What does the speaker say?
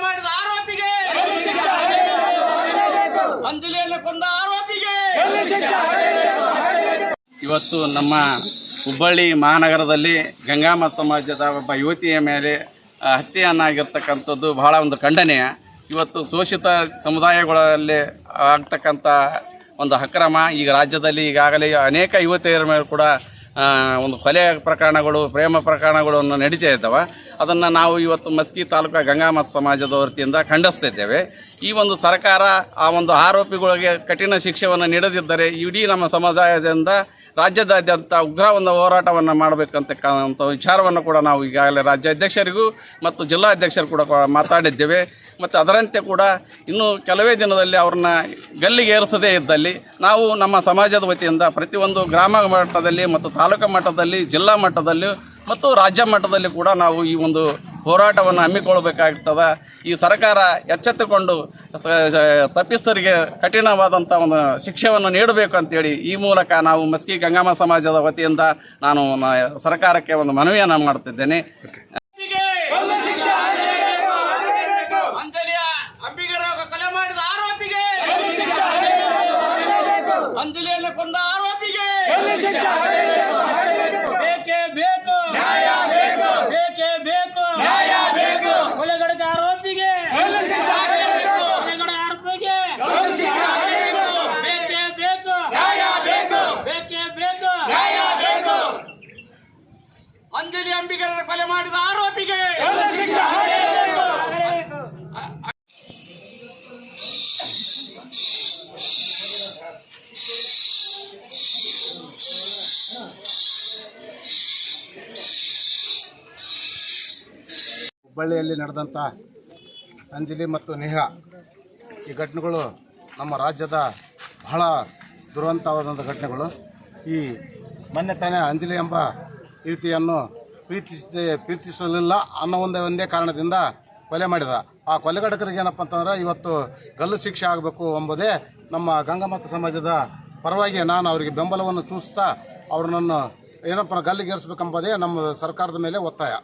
ಮಾಡಿದ ಆರೋಪಿಗೆ ಅಂಜಲಿಯನ್ನು ಕೊಂದ ಆರೋಪಿಗೆ ಇವತ್ತು ನಮ್ಮ ಹುಬ್ಬಳ್ಳಿ ಮಹಾನಗರದಲ್ಲಿ ಗಂಗಾಮ ಸಮಾಜದ ಒಬ್ಬ ಯುವತಿಯ ಮೇಲೆ ಹತ್ಯೆಯನ್ನಾಗಿರ್ತಕ್ಕಂಥದ್ದು ಬಹಳ ಒಂದು ಖಂಡನೀಯ ಇವತ್ತು ಶೋಷಿತ ಸಮುದಾಯಗಳಲ್ಲಿ ಆಗ್ತಕ್ಕಂಥ ಒಂದು ಅಕ್ರಮ, ಈಗ ರಾಜ್ಯದಲ್ಲಿ ಈಗಾಗಲೇ ಅನೇಕ ಯುವತಿಯರ ಮೇಲೆ ಕೂಡ ಒಂದು ಕೊಲೆ ಪ್ರಕರಣಗಳು, ಪ್ರೇಮ ಪ್ರಕರಣಗಳನ್ನು ನಡೀತಾ ಇದ್ದಾವೆ. ಅದನ್ನು ನಾವು ಇವತ್ತು ಮಸ್ಕಿ ತಾಲೂಕು ಗಂಗಾಮತ್ ಸಮಾಜದ ವತಿಯಿಂದ ಖಂಡಿಸ್ತಿದ್ದೇವೆ. ಈ ಒಂದು ಸರ್ಕಾರ ಆ ಒಂದು ಆರೋಪಿಗಳಿಗೆ ಕಠಿಣ ಶಿಕ್ಷೆಯನ್ನು ನೀಡದಿದ್ದರೆ ಇಡೀ ನಮ್ಮ ಸಮುದಾಯದಿಂದ ರಾಜ್ಯದಾದ್ಯಂತ ಉಗ್ರವನ್ನು ಹೋರಾಟವನ್ನು ಮಾಡಬೇಕಂತಕ್ಕಂಥ ವಿಚಾರವನ್ನು ಕೂಡ ನಾವು ಈಗಾಗಲೇ ರಾಜ್ಯಾಧ್ಯಕ್ಷರಿಗೂ ಮತ್ತು ಜಿಲ್ಲಾಧ್ಯಕ್ಷರು ಕೂಡ ಮಾತಾಡಿದ್ದೇವೆ. ಮತ್ತು ಅದರಂತೆ ಕೂಡ ಇನ್ನು ಕೆಲವೇ ದಿನದಲ್ಲಿ ಅವ್ರನ್ನ ಗಲ್ಲಿಗೆ ಏರಿಸದೇ ಇದ್ದಲ್ಲಿ ನಾವು ನಮ್ಮ ಸಮಾಜದ ವತಿಯಿಂದ ಪ್ರತಿಯೊಂದು ಗ್ರಾಮ ಮಟ್ಟದಲ್ಲಿ ಮತ್ತು ತಾಲೂಕು ಮಟ್ಟದಲ್ಲಿ, ಜಿಲ್ಲಾ ಮಟ್ಟದಲ್ಲಿ ಮತ್ತು ರಾಜ್ಯ ಮಟ್ಟದಲ್ಲಿ ಕೂಡ ನಾವು ಈ ಒಂದು ಹೋರಾಟವನ್ನು ಹಮ್ಮಿಕೊಳ್ಬೇಕಾಗ್ತದೆ ಈ ಸರ್ಕಾರ ಎಚ್ಚೆತ್ತುಕೊಂಡು ತಪ್ಪಿಸ್ತರಿಗೆ ಕಠಿಣವಾದಂಥ ಒಂದು ಶಿಕ್ಷೆಯನ್ನು ನೀಡಬೇಕು ಅಂತೇಳಿ ಈ ಮೂಲಕ ನಾವು ಮಸ್ಕಿ ಗಂಗಾಮ ಸಮಾಜದ ವತಿಯಿಂದ ನಾನು ಸರ್ಕಾರಕ್ಕೆ ಒಂದು ಮನವಿಯನ್ನು ಮಾಡ್ತಿದ್ದೇನೆ. ಕೊಂದ ಆರೋಪಿಗೆ ಅಂಜಲಿ ಅಂಬಿಗರ ಕೊಲೆ ಮಾಡಿದ ಆರೋಪಿಗೆ. ಹುಬ್ಬಳ್ಳಿಯಲ್ಲಿ ನಡೆದಂಥ ಅಂಜಲಿ ಮತ್ತು ನೇಹಾ ಈ ಘಟನೆಗಳು ನಮ್ಮ ರಾಜ್ಯದ ಬಹಳ ದುರಂತವಾದಂಥ ಘಟನೆಗಳು. ಈ ಮೊನ್ನೆ ತಾನೇ ಅಂಜಲಿ ಎಂಬ ಯುವತಿಯನ್ನು ಪ್ರೀತಿಸದೆ, ಪ್ರೀತಿಸಲಿಲ್ಲ ಅನ್ನೋ ಒಂದೇ ಒಂದೇ ಕಾರಣದಿಂದ ಕೊಲೆ ಮಾಡಿದ. ಆ ಕೊಲೆಗಡಕರಿಗೆ ಏನಪ್ಪ ಅಂತಂದ್ರೆ ಇವತ್ತು ಗಲ್ಲು ಶಿಕ್ಷೆ ಆಗಬೇಕು ಎಂಬುದೇ ನಮ್ಮ ಗಂಗಾಮತ ಸಮಾಜದ ಪರವಾಗಿ ನಾನು ಅವರಿಗೆ ಬೆಂಬಲವನ್ನು ಸೂಚಿಸ್ತಾ ಅವ್ರನ್ನನ್ನು ಏನಪ್ಪ ಗಲ್ಲಿಗೇರಿಸ್ಬೇಕೆಂಬುದೇ ನಮ್ಮ ಸರ್ಕಾರದ ಮೇಲೆ ಒತ್ತಾಯ.